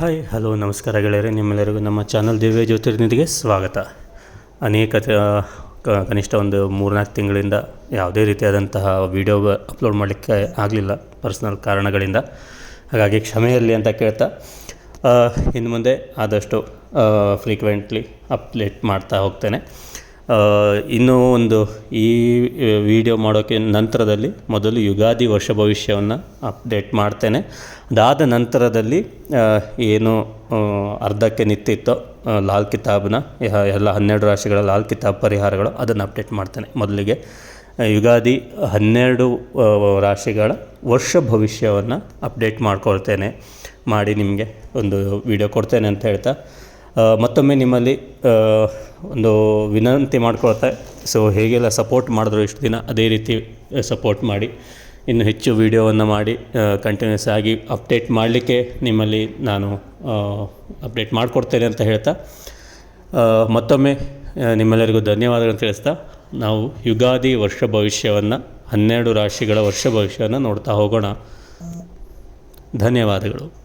Hi, hello, ನಮಸ್ಕಾರ ಗೆಳೆಯರೆ, ನಿಮ್ಮೆಲ್ಲರಿಗೂ ನಮ್ಮ ಚಾನಲ್ ದಿವ್ಯ ಜ್ಯೋತಿರ್ನಿಧಿಗೆ ಸ್ವಾಗತ. ಅನೇಕ ಕನಿಷ್ಠ ಒಂದು ಮೂರ್ನಾಲ್ಕು ತಿಂಗಳಿಂದ ಯಾವುದೇ ರೀತಿಯಾದಂತಹ ವಿಡಿಯೋ ಅಪ್ಲೋಡ್ ಮಾಡಲಿಕ್ಕೆ ಆಗಲಿಲ್ಲ ಪರ್ಸ್ನಲ್ ಕಾರಣಗಳಿಂದ. ಹಾಗಾಗಿ ಕ್ಷಮೆಯಿರಲಿ ಅಂತ ಕೇಳ್ತಾ ಇನ್ನು ಮುಂದೆ ಆದಷ್ಟು ಫ್ರೀಕ್ವೆಂಟ್ಲಿ ಅಪ್ಡೇಟ್ ಮಾಡ್ತಾ ಹೋಗ್ತೇನೆ. ಇನ್ನೂ ಒಂದು ಈ ವಿಡಿಯೋ ಮಾಡೋಕ್ಕೆ ನಂತರದಲ್ಲಿ ಮೊದಲು ಯುಗಾದಿ ವರ್ಷ ಭವಿಷ್ಯವನ್ನು ಅಪ್ಡೇಟ್ ಮಾಡ್ತೇನೆ. ಅದಾದ ನಂತರದಲ್ಲಿ ಏನು ಅರ್ಧಕ್ಕೆ ನಿಂತಿತ್ತೋ ಲಾಲ್ ಕಿತಾಬ್ನ ಎಲ್ಲ ಹನ್ನೆರಡು ರಾಶಿಗಳ ಲಾಲ್ ಕಿತಾಬ್ ಪರಿಹಾರಗಳು ಅದನ್ನು ಅಪ್ಡೇಟ್ ಮಾಡ್ತೇನೆ ಮೊದಲಿಗೆ. ಯುಗಾದಿ ಹನ್ನೆರಡು ರಾಶಿಗಳ ವರ್ಷ ಭವಿಷ್ಯವನ್ನು ಅಪ್ಡೇಟ್ ಮಾಡ್ಕೊಳ್ತೇನೆ. ಮಾಡಿ ನಿಮಗೆ ಒಂದು ವಿಡಿಯೋ ಕೊಡ್ತೇನೆ ಅಂತ ಹೇಳ್ತಾ. ಮತ್ತೊಮ್ಮೆ ನಿಮ್ಮಲ್ಲಿ ಒಂದು ವಿನಂತಿ ಮಾಡ್ಕೊಳ್ತಾ, ಸೊ ಹೇಗೆಲ್ಲ ಸಪೋರ್ಟ್ ಮಾಡಿದ್ರು ಇಷ್ಟು ದಿನ, ಅದೇ ರೀತಿ ಸಪೋರ್ಟ್ ಮಾಡಿ, ಇನ್ನು ಹೆಚ್ಚು ವೀಡಿಯೋವನ್ನು ಮಾಡಿ ಕಂಟಿನ್ಯೂಸ್ ಆಗಿ ಅಪ್ಡೇಟ್ ಮಾಡಲಿಕ್ಕೆ ನಿಮ್ಮಲ್ಲಿ ನಾನು ಅಪ್ಡೇಟ್ ಮಾಡಿಕೊಡ್ತೇನೆ ಅಂತ ಹೇಳ್ತಾ ಮತ್ತೊಮ್ಮೆ ನಿಮ್ಮೆಲ್ಲರಿಗೂ ಧನ್ಯವಾದಗಳನ್ನು ತಿಳಿಸ್ತಾ, ನಾವು ಯುಗಾದಿ ವರ್ಷ ಭವಿಷ್ಯವನ್ನು, ಹನ್ನೆರಡು ರಾಶಿಗಳ ವರ್ಷ ಭವಿಷ್ಯವನ್ನು ನೋಡ್ತಾ ಹೋಗೋಣ. ಧನ್ಯವಾದಗಳು.